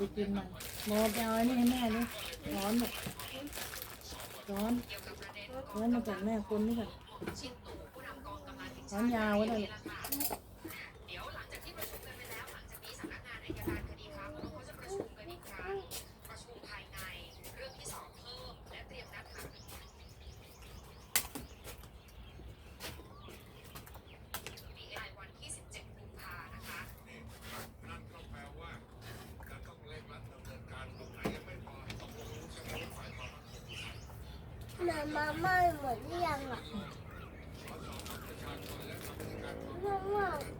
ไปกินมานโมไปเอาไอ้นี่ให้แม่ดิร้อนแบบร้อนร้อนมาจากแม่คนนี่ค่ะนร้อนยาวไว้เลย 妈妈我这样了。妈妈。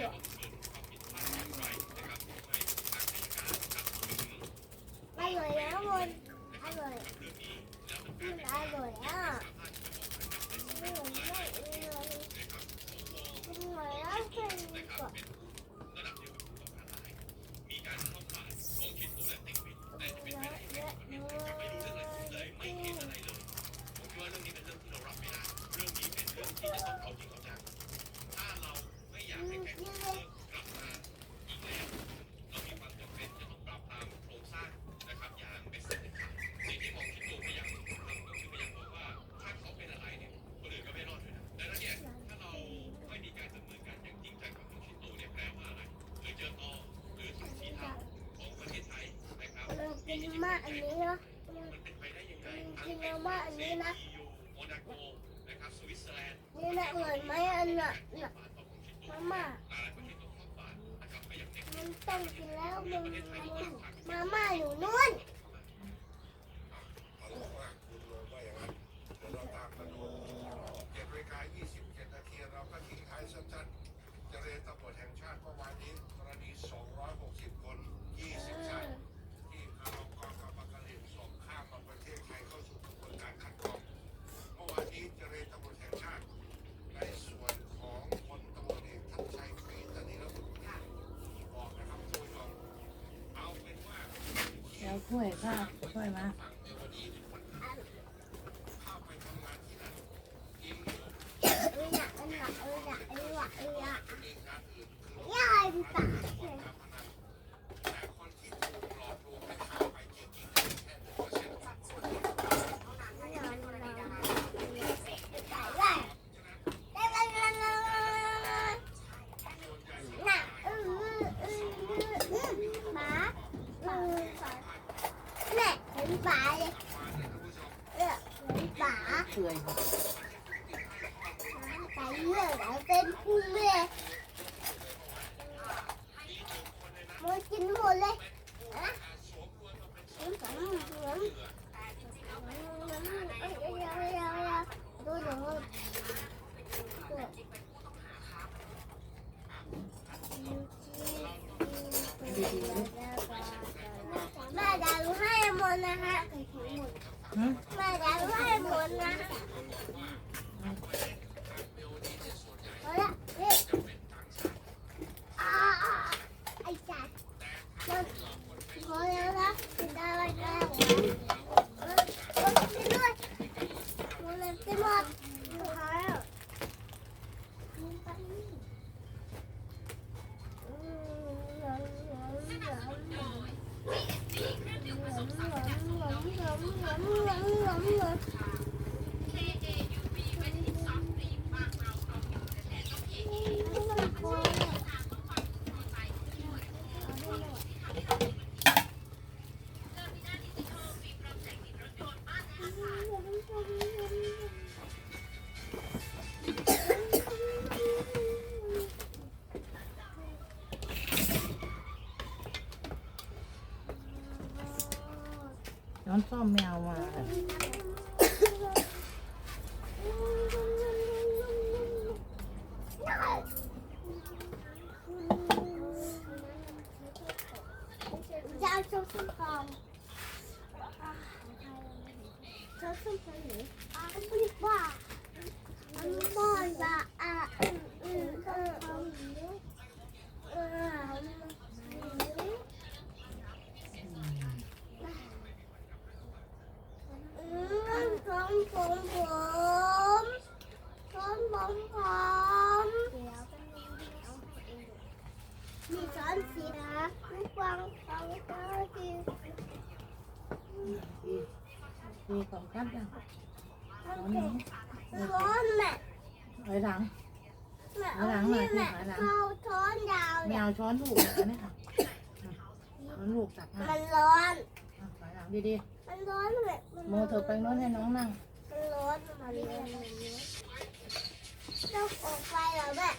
อร่อยแล้วบนอร่อยมัอร่อยอะไม่อร่อยอร่อยแล้วเป็ไม่เห็นอะไรเลยผมคิดว่าเรื่องนี้เป็นเรื่องที่เรารับไม่ได้ เรื่องนี้เป็นเรื่องที่จะต้องเอาจริง อันนี้นะมันกินเยอะมากอันนี้นะนี่นะเหมือนไหมอันน่ะน่ะมาม่ามันต้องกินแล้วมึงมาม่าอยู่นู่น ห้ว不พร 네. น้องซ่อมแมวมาจะเอาชุดส้มทองชุดส้มทองหรืออะไม่ได้ว่าอันนี้บอยว่าอะอืมอืมเออเออเอออืมผมผมผมผมผมผม มีช้อนสีนะลูกวางฟังเจ้าจีดีดีของกัดยังร้อนร้อนแม่ถอยหลังแม่เอาหลังมาแม่เอาหลังเขาช้อนยาวแมเนี่ยวช้อนลูกอันนี้อะช้อนลูกตักมามันร้อนอะถอยหลังดีมันร้อนแม่มันๆโมเธอไปโน้นให้น้องนั่งมันร้อนมันร้อนต้องออกไปเหรอแม่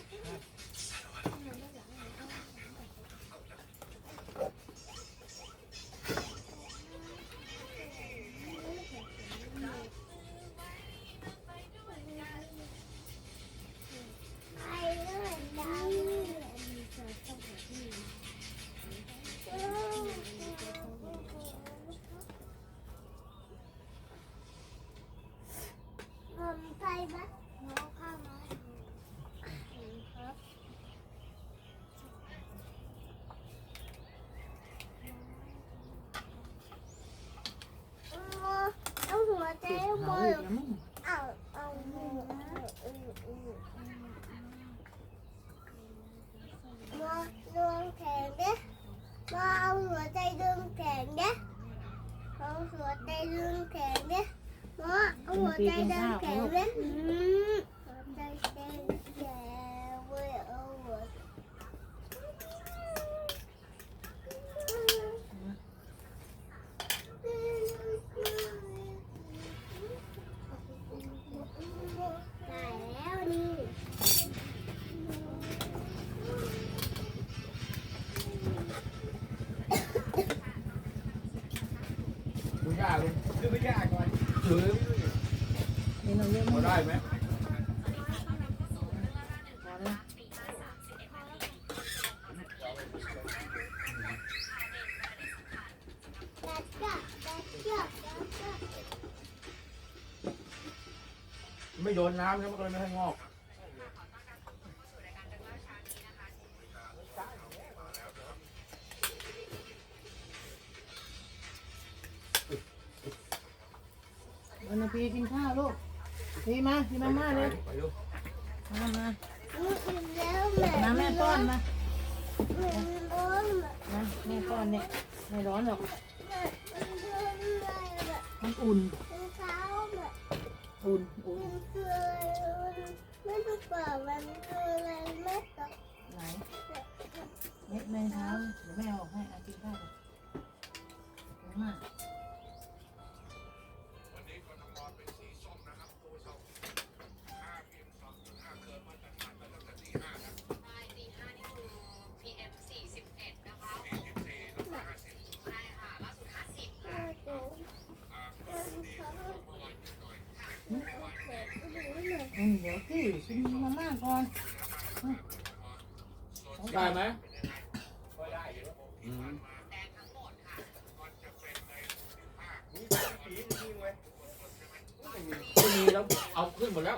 นี่เราเยอะพอมากได้ไหมพอแล้วไม่โดนน้ำแล้วมันก็เลยไม่ให้งอกวันนี้พี่กินข้าวลูก พี่มาพี่มาม่าเลยไปดูมามาอืมอิ่มแล้วแม่มาแม่ป้อนมาอืมร้อนแม่นะแม่ป้อนเนี่ยไม่ร้อนหรอกแม่มันร้อนเลยแม่มันอุ่นมันเช้าแม่อุ่นอุ่นมันคืออะไรไม่รู้เปล่ามันคืออะไรแม่ตอบไหนเม็ดแมงเท้าเดี๋ยวแม่เอาออกให้อากินข้าวก่อนเดี๋ยวมาวั กินมาม่าก่อนได้ไหมแดงทั้งหมดค่ะไม่มีแล้วเอาขึ้นหมดแล้ว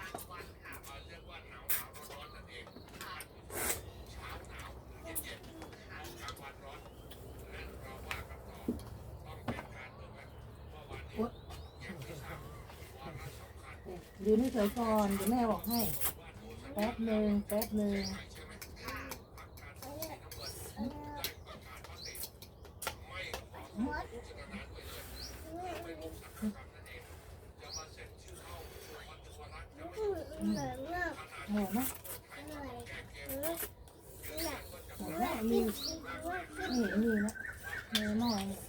อยู่นี่เดี๋ก่อนเดี๋ยวแม่บอกให้ แป๊บหนึ่งแป๊บหนึ่งเหมดไหมหมดแล้วมีมีนะมเหนื่อเนี่ย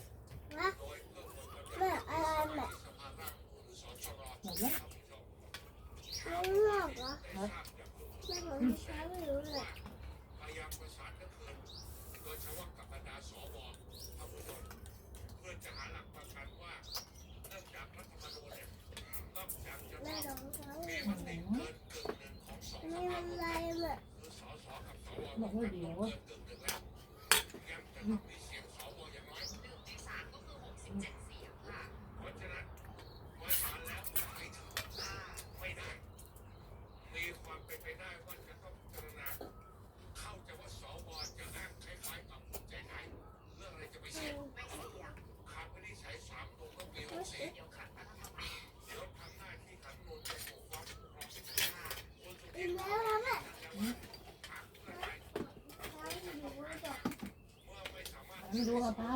ดูแบบท้า